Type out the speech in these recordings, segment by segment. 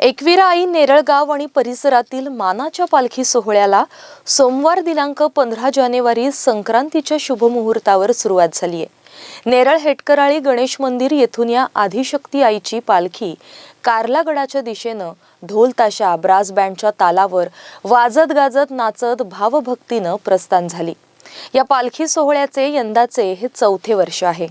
एकविरा आई नेरळगाव आणि परिसरातील मानाच्या पालखी सोहळ्याला सोमवार दिनांक पंधरा जानेवारी संक्रांतीच्या शुभमुहूर्तावर सुरुवात झाली आहे नेरळ हेटकराळी गणेश मंदिर येथून या आदिशक्ती आईची पालखी कार्लागडाच्या दिशेनं ढोल ताशा ब्रास बँडच्या तालावर वाजत गाजत नाचत भावभक्तीनं प्रस्थान झाली. या पालखी सोहळ्याचे यंदाचे हे चौथे वर्ष आहे.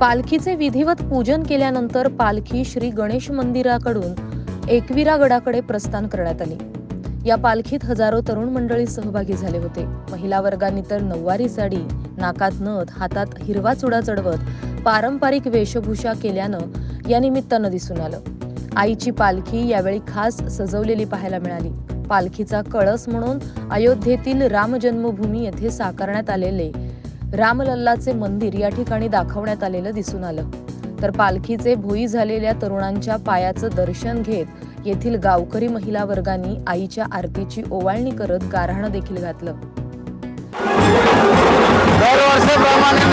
पालखीचे विधिवत पूजन केल्यानंतर पालखी श्री गणेश मंदिराकडून एकविरा गडाकडे प्रस्थान करण्यात आली. या पालखीत हजारो तरुण मंडळी सहभागी झाले होते. महिला वर्गांनी तर नऊवारी साडी नाकात नथ हातात हिरवा चुडा चढवत पारंपरिक वेशभूषा केल्यानं या निमित्तानं दिसून आलं. आईची पालखी यावेळी खास सजवलेली पाहायला मिळाली. पालखीचा कळस म्हणून अयोध्येतील राम जन्मभूमी येथे साकारण्यात आलेले रामलल्लाचे मंदिर या ठिकाणी दाखवण्यात आलेलं दिसून आलं. तर पालखीचे भोई झालेल्या तरुणांच्या पायाचं दर्शन घेत येथील गावकरी महिला वर्गांनी आईच्या आरतीची ओवाळणी करत गारहाणं देखील घातलं. दरवर्षीप्रमाणे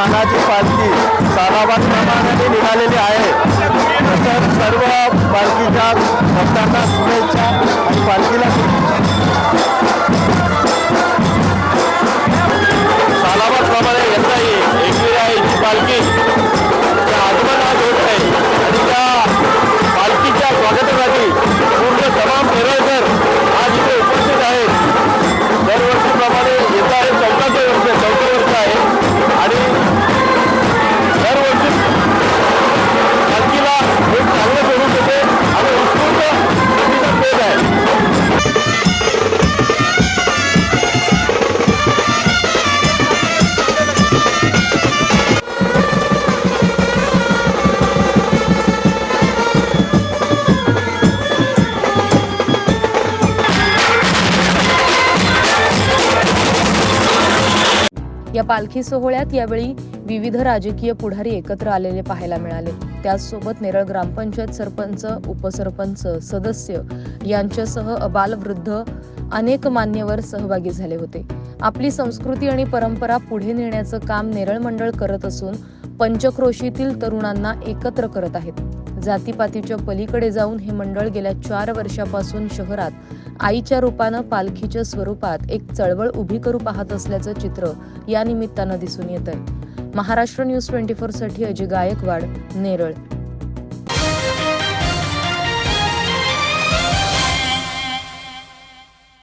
मानाची पालखी सालाबाद प्रमाणाने निघालेली आहे. तसंच सर्व पालखीच्या भक्तांना शुभेच्छा आणि पालखीला या पालखी सोहळ्यात यावेळी विविध राजकीय पुढारी एकत्र आलेले पाहायला मिळाले. त्याचसोबत नेरळ ग्रामपंचायत सरपंच उपसरपंच सदस्य यांच्यासह अबालवृद्ध अनेक मान्यवर सहभागी झाले होते. आपली संस्कृती आणि परंपरा पुढे नेण्याचं काम नेरळ मंडळ करत असून पंचक्रोशीतील तरुणांना एकत्र करत आहेत. जातीपातीच्या पलीकडे जाऊन हे मंडळ गेल्या चार वर्षापासून शहरात आईच्या रूपानं पालखीच्या स्वरूपात एक चळवळ उभी करू पाहत असल्याचं चित्र या निमित्तानं दिसून येत आहे महाराष्ट्र न्यूज ट्वेंटी फोरसाठी अजय गायकवाड नेरळ.